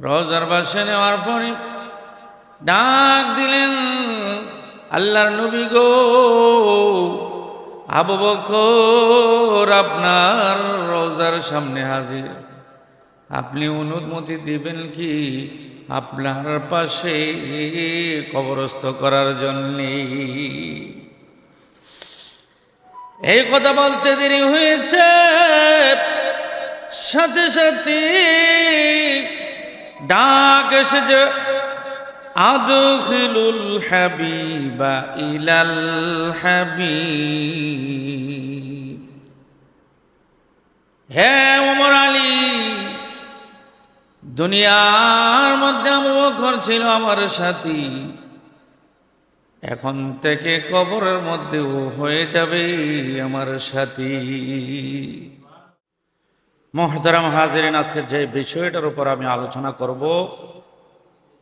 রোজার বাসে নেওয়ার পরে ডাক দিলেন, আল্লাহর নবী গো, আবু বকর আপনার রোজার সামনে হাজির। আপনি অনুমতি দিবেন কি আপনার পাশে কবরস্থ করার জন্যে? এই কথা বলতে দেরি হয়েছে। সাথে সাথে ডাক এসে যে আদখিলুল হাবিবা ইলাল হাবিব। হ্যাঁ ওমর আলী, দুনিয়ার মধ্যে বকর ছিল আমার সাথী। এখন থেকে কবরের মধ্যে ও হয়ে যাবে আমার সাথী। মহতারাম হাজিরিন, আজকে যে বিষয়টার উপর আমি আলোচনা করব,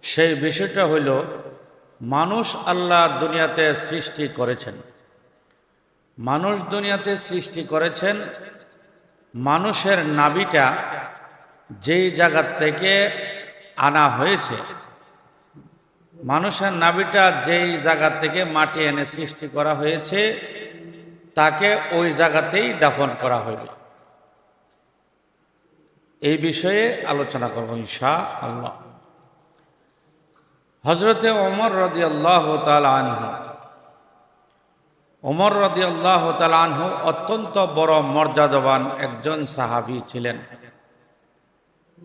সেই বিষয়টা হইল, মানুষ আল্লাহ দুনিয়াতে সৃষ্টি করেছেন। মানুষ দুনিয়াতে সৃষ্টি করেছেন, মানুষের নাবিটা যেই জায়গার থেকে আনা হয়েছে, মানুষের নাবিটা যেই জায়গা থেকে মাটি এনে সৃষ্টি করা হয়েছে, তাকে ওই জায়গাতেই দাফন করা হইবে এই বিষয়ে আলোচনা করব ইনশা আল্লাহ হজরতে ওমর রদি আল্লাহ আনহু। ওমর রদি আল্লাহ আনহু অত্যন্ত বড় মর্যাদাবান একজন সাহাবি ছিলেন।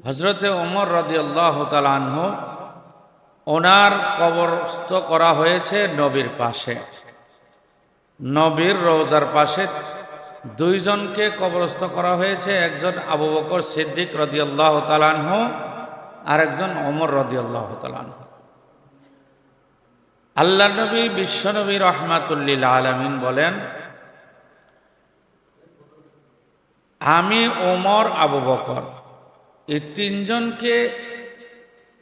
হজরতে ওমর রদি আল্লাহ আনহু ওনার কবরস্থ করা হয়েছে নবীর পাশে। নবীর রোজার পাশে দুইজনকে কবরস্থ করা হয়েছে, একজন আবু বকর সিদ্দিক রদিয়াল্লাহ তালানহ আর একজন অমর রদিয়াল্লাহ তালানহ আল্লাহ নবী বিশ্বনবী রহমাতুল্লিল আলমিন বলেন, আমি ওমর, আবু বকর, এই তিনজনকে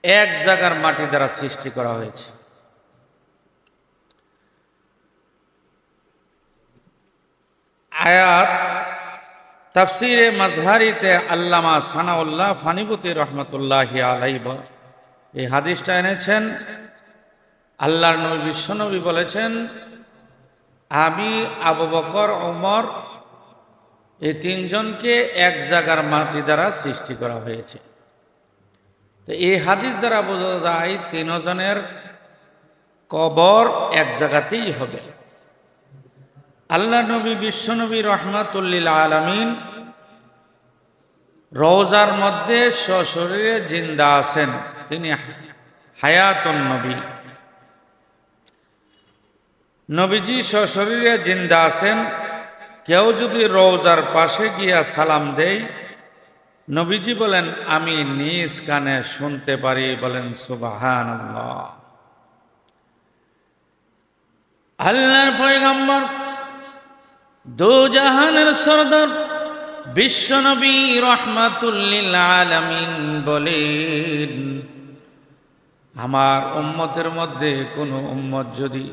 এক জায়গার মাটি দ্বারা সৃষ্টি করা হয়েছে। আয়াত তাফসিরে মাজহারিতে আল্লামা সানাউল্লাহ ফানিবুতি রহমতুল্লাহ আলাই এই হাদিসটা এনেছেন। আল্লাহর নবী বিশ্বনবী বলেছেন, আমি, আবু বকর, ওমর, এই তিনজনকে এক জায়গার মাটি দ্বারা সৃষ্টি করা হয়েছে। তো এই হাদিস দ্বারা বোঝা যায়, তিনজনের কবর এক জায়গাতেই হবে। আল্লাহ নবী বিশ্বনবী রহমাতুল্লিল আলমিন রোজার মধ্যে সশরীরে জিন্দা আছেন। তিনি হায়াতুন নবী। নবীজি সশরীরে জিন্দা আছেন। কেউ যদি রোজার পাশে গিয়া সালাম দেয়, নবীজি বলেন, আমি নিজ কানে শুনতে পারি। বলেন সুবাহান আল্লাহর পয়গম্বর দু জাহানের সর্দার বিশ্বনবী রহমাতুল্লিল আলমিন বলেন, আমার উম্মতের মধ্যে কোনো উম্মত যদি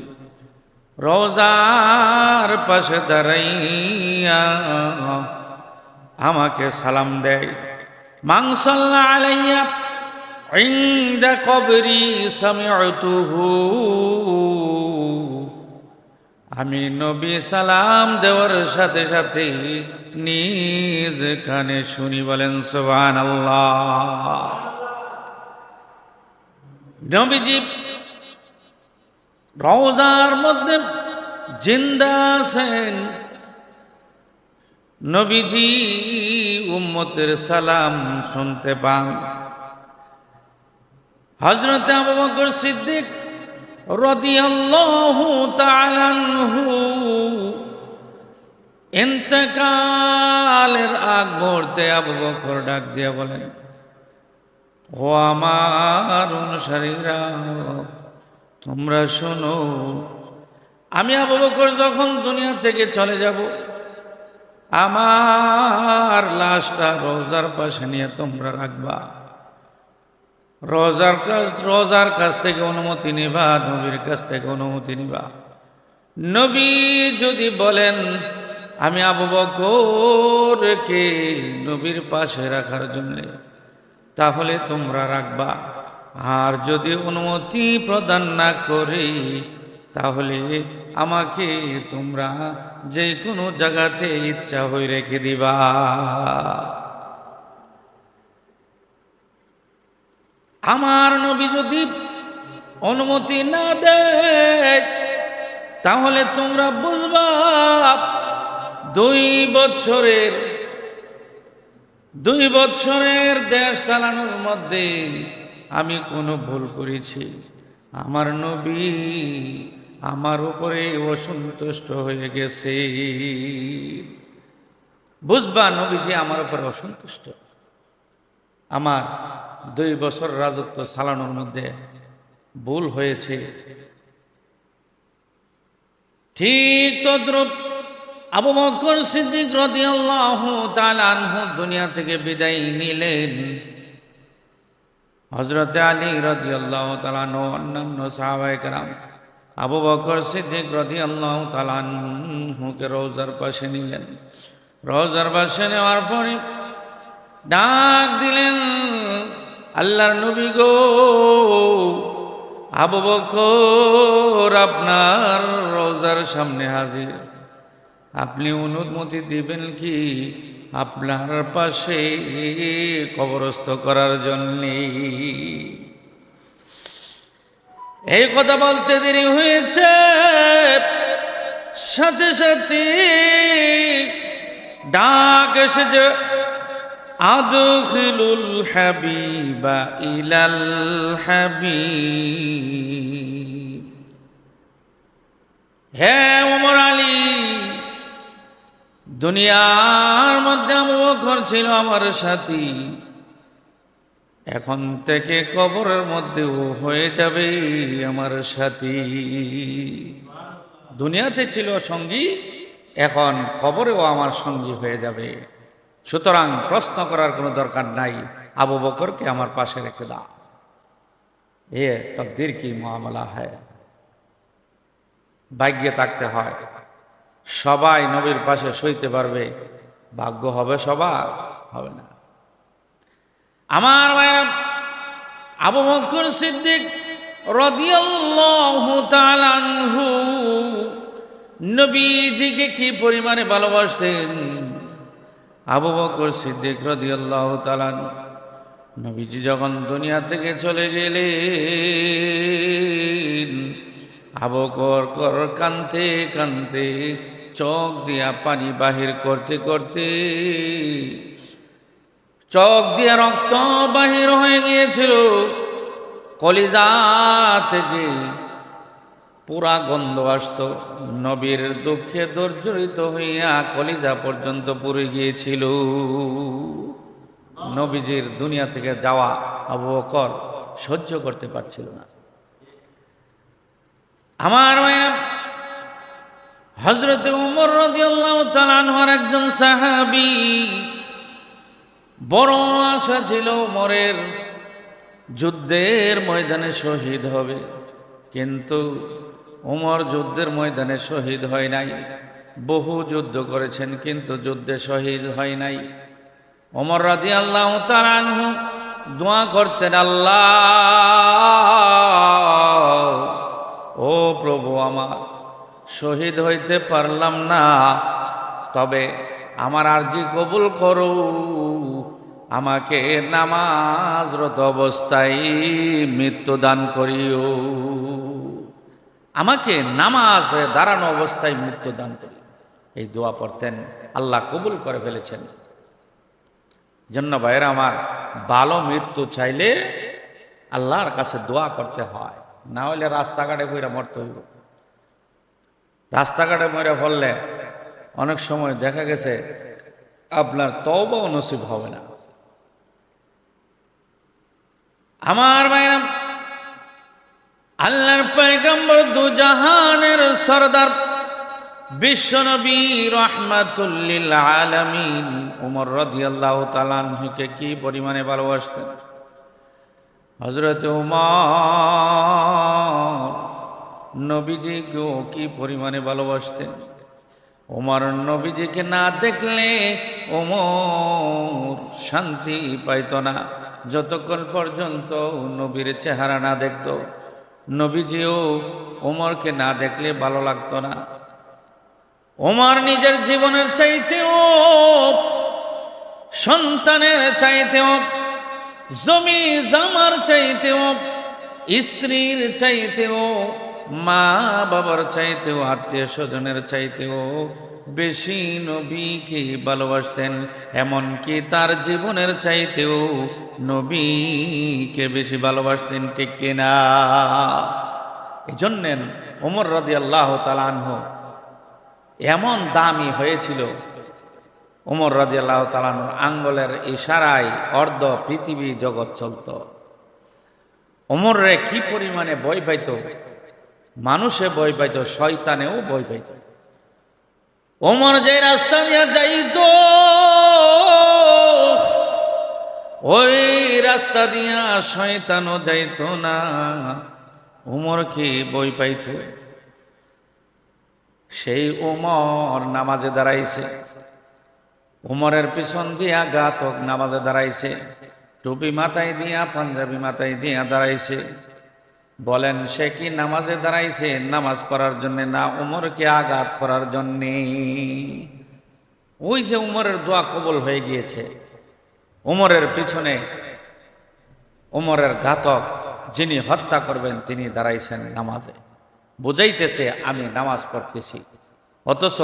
রোজার পাশে দাঁড়াইয়া আমাকে সালাম দেয় মাংসল্লা আলাইয়া ইন্দা কবরি সামিয়তুহু আমি নবী সালাম দেওয়ার সাথে সাথে নিজ কানে শুনি বলেন সোহান আল্লাহ নবীজি, রওজার মধ্যে জিন্দা আছেন। নবীজি উম্মতের সালাম শুনতে পান। হজরত আবু বকর সিদ্দিক রদিয়াল্লাহু ইন্তেকালের আগ মুহূর্তে আবু বকর ডাক দিয়া বলেন, ও আমার অনুসারীরা, তোমরা শোনো, আমি আবু বকর যখন দুনিয়া থেকে চলে যাব, আমার লাশটা রোজার পাশে নিয়ে তোমরা রাখবা। রোজার কাছ রোজার কাছ থেকে অনুমতি নিবা, নবীর কাছ থেকে অনুমতি নিবা। নবী যদি বলেন, আমি আবু বকরকে নবীর পাশে রাখার জন্য তাহলে তোমরা রাখবা। আর যদি অনুমতি প্রদান না করি, তাহলে আমাকে তোমরা যে কোনো জায়গাতে ইচ্ছা হয়ে রেখে দিবা। আমার নবী যদি অনুমতি না দেয়, তাহলে তোমরা বুঝবা দুই বছরের দুই বছরের দেশ চালানোর মধ্যে আমি কোনো ভুল করেছি। আমার নবী আমার উপরে অসন্তুষ্ট হয়ে গেছে। বুঝবা নবীজি আমার উপরে অসন্তুষ্ট। আমার দুই বছর রাজত্ব চালানোর মধ্যে ভুল হয়েছে। ঠিক তদ্রুপ আবু বকর সিদ্দিক রাদিয়াল্লাহু তাআলা আনহু দুনিয়া থেকে বিদায় নিলেন। হযরতে আলী রাদিয়াল্লাহু তাআলা আনহু, অন্যান্য সাহাবায়ে কেরাম আবু বকর সিদ্দিক রাদিয়াল্লাহু তাআলা আনহুকে রওজার পাশে নিলেন। রওজার পাশে নেওয়ার পরে ডাক দিলেন, আল্লাহর নবী গো, আবু বকর আপনার রোজার সামনে হাজির। আপনি অনুমতি দিবেন কি আপনার পাশে কবরস্থ করার জন্যে? এই কথা বলতে দেরি হয়েছে। সাথে সাথে ডাক এসেছে। আদখিলুল হাবিবা ইলাল হাবিব। হে ওমর আলী, দুনিয়ার মধ্যে আবু বকর ছিল আমার সাথী। এখন থেকে কবরের মধ্যেও হয়ে যাবে আমার সাথী। দুনিয়াতে ছিল সঙ্গী, এখন কবরেও আমার সঙ্গী হয়ে যাবে। সুতরাং প্রশ্ন করার কোনো দরকার নাই। আবু বকরকে আমার পাশে রেখে দাও। এ তকদির কি মামলা হয়? ভাগ্যে থাকতে হয়। সবাই নবীর পাশে সইতে পারবে। ভাগ্য হবে সবার, হবে না। আমার মায়ের, আবু বকর সিদ্দিক আনহু নবীজিকে কি পরিমাণে ভালোবাসতেন? আবু বকর সিদ্দিক রদিয়াল্লাহু তাআলা নবীজি যখন দুনিয়া থেকে চলে গেলেন, আবু বকর কর কানতে কানতে, চোখ দিয়া পানি বাহির করতে করতে, চোখ দিয়ে রক্ত বাহির হয়ে গিয়েছিল, কলিজা থেকে পুরা গন্ধ আসত। নবীর দুঃখে দর্জরিত হইয়া কলিজা পর্যন্ত পুড়ে গিয়েছিল। নবীজির দুনিয়া থেকে যাওয়া আবু সহ্য করতে পারছিল না। আমার মায়েরা হজরত উমর রাদিয়াল্লাহু তাআলা আনহুর একজন সাহাবি বড় আশা ছিল উমরের যুদ্ধের ময়দানে শহীদ হবে। কিন্তু উমর যুদ্ধের ময়দানে শহীদ হয় নাই। বহু যুদ্ধ করেছেন, কিন্তু যুদ্ধে শহীদ হয় নাই। ওমর রাদি আল্লাহ তারানহু দোয়া করতেন, আল্লাহ, ও প্রভু আমার, শহীদ হইতে পারলাম না, তবে আমার আর্জি কবুল করো। আমাকে নামাজরত অবস্থায় মৃত্যু দান করিও। আমাকে নামাজ দাঁড়ানো অবস্থায় মৃত্যু দান করি। এই দোয়া পড়তেন। আল্লাহ কবুল করে ফেলেছেন। জন্য ভাইয়েরা আমার, ভালো মৃত্যু চাইলে আল্লাহর কাছে দোয়া করতে হয়। না হলে রাস্তাঘাটে বইরা মরতে হইব। রাস্তাঘাটে মরে ফললে অনেক সময় দেখা গেছে আপনার তওবাও নসিব হবে না। আমার মায়েরা আল্লাহর পয়গম্বর দু জাহানের সরদার, বিশ্বনবী রহমাতুল্লিল আলামিন উমর রাদিয়াল্লাহু তাআলা আনহুকে কি পরিমাণে ভালোবাসতেন? হযরত উমর নবীজিকেও কি পরিমাণে ভালোবাসতেন? ওমর নবীজিকে না দেখলে ওমর শান্তি পাইত না। যতক্ষণ পর্যন্ত নবীর চেহারা না দেখত নবীজিও ওমরকে না দেখলে ভালো লাগতো না। ওমর নিজের জীবনের চাইতেও, সন্তানের চাইতেও, জমি জামার চাইতেও, স্ত্রীর চাইতেও মা বাবার চাইতেও, আত্মীয় স্বজনের চাইতেও বেশি নবীকে ভালোবাসতেন, এমনকি তার জীবনের চাইতেও নবীকে বেশি ভালোবাসতেন, ঠিক কিনা? এই জন্যেন ওমর রদি আল্লাহ তালানহ এমন দামি হয়েছিল। ওমর রাজি আল্লাহ তালানুর আঙ্গলের ইশারায় অর্ধ পৃথিবী জগৎ চলত। ওমর রে কি পরিমাণে বই পাইত? মানুষে বই পাইত, শয়তানেও বই পাইত। ওমর যে রাস্তা দিয়ে যাইত, ওই রাস্তা দিয়া শয়তানও যাইত না। ওমর কি বই পাইত। সেই ওমর নামাজে দাঁড়াইছে। উমরের পিছন দিয়া গাতক নামাজে দাঁড়াইছে। টুপি মাথায় দিয়া, পাঞ্জাবি মাথায় দিয়া দাঁড়াইছে। বলেন, সে কি নামাজে দাঁড়াইছে? নামাজ পড়ার জন্য না উমরকে আঘাত করার জন্যে? ওই যে উমরের দোয়া কবল হয়ে গিয়েছে। উমরের পিছনে উমরের ঘাতক যিনি হত্যা করবেন, তিনি দাঁড়াইছেন নামাজে। বুঝাইতেছে, আমি নামাজ পড়তেছি। অথচ